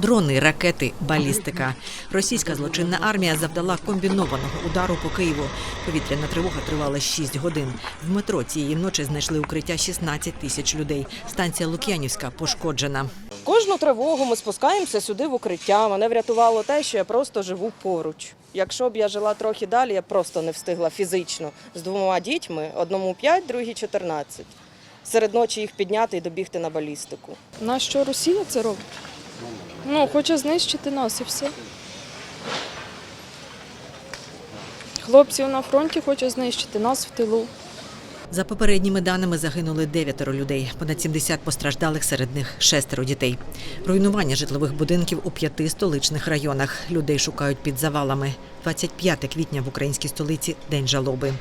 Дрони, ракети, балістика. Російська злочинна армія завдала комбінованого удару по Києву. Повітряна тривога тривала 6 годин. В метро цієї ночі знайшли укриття 16 тисяч людей. Станція Лук'янівська пошкоджена. Кожну тривогу ми спускаємося сюди в укриття. Мене врятувало те, що я просто живу поруч. Якщо б я жила трохи далі, я просто не встигла фізично з двома дітьми: одному 5, другій 14. Серед ночі їх підняти і добігти на балістику. На що Росія це робить? Ну, хоче знищити нас і все. Хлопців на фронті хоче знищити нас в тилу. За попередніми даними загинули дев'ятеро людей. Понад 70 постраждалих, серед них шестеро дітей. Руйнування житлових будинків у п'яти столичних районах. Людей шукають під завалами. 25 квітня в українській столиці день жалоби.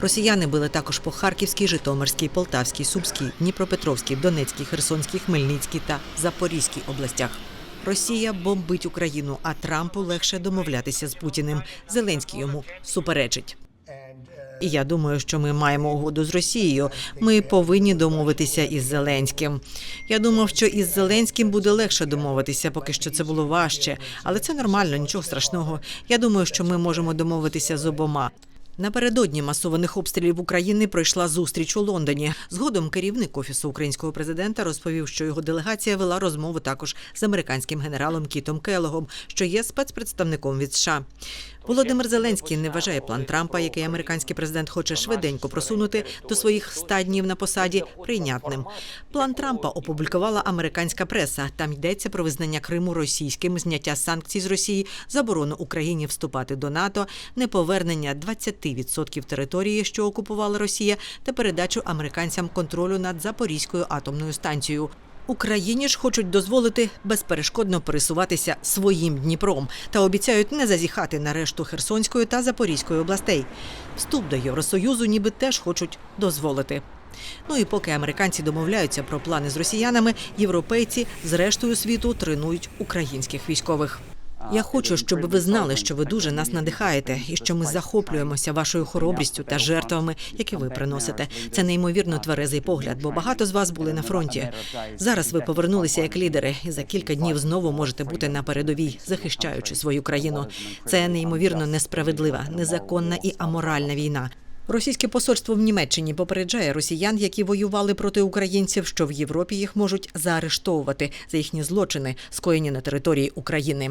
Росіяни били також по Харківській, Житомирській, Полтавській, Сумській, Дніпропетровській, Донецькій, Херсонській, Хмельницькій та Запорізькій областях. Росія бомбить Україну, а Трампу легше домовлятися з Путіним. Зеленський йому суперечить. І я думаю, що ми маємо угоду з Росією. Ми повинні домовитися із Зеленським. Я думав, що із Зеленським буде легше домовитися, поки що це було важче, але це нормально, нічого страшного. Я думаю, що ми можемо домовитися з обома. Напередодні масованих обстрілів України пройшла зустріч у Лондоні. Згодом керівник офісу українського президента розповів, що його делегація вела розмову також з американським генералом Кітом Келогом, що є спецпредставником від США. Володимир Зеленський не вважає план Трампа, який американський президент хоче швиденько просунути до своїх ста днів на посаді, прийнятним. План Трампа опублікувала американська преса. Там йдеться про визнання Криму російським, зняття санкцій з Росії, заборону Україні вступати до НАТО, неповернення 20% території, що окупувала Росія, та передачу американцям контролю над Запорізькою атомною станцією. Україні ж хочуть дозволити безперешкодно пересуватися своїм Дніпром та обіцяють не зазіхати на решту Херсонської та Запорізької областей. Вступ до Євросоюзу ніби теж хочуть дозволити. Ну і поки американці домовляються про плани з росіянами, європейці з рештою світу тренують українських військових. Я хочу, щоб ви знали, що ви дуже нас надихаєте, і що ми захоплюємося вашою хоробрістю та жертвами, які ви приносите. Це неймовірно тверезий погляд, бо багато з вас були на фронті. Зараз ви повернулися як лідери, і за кілька днів знову можете бути на передовій, захищаючи свою країну. Це неймовірно несправедлива, незаконна і аморальна війна. Російське посольство в Німеччині попереджає росіян, які воювали проти українців, що в Європі їх можуть заарештовувати за їхні злочини, скоєні на території України.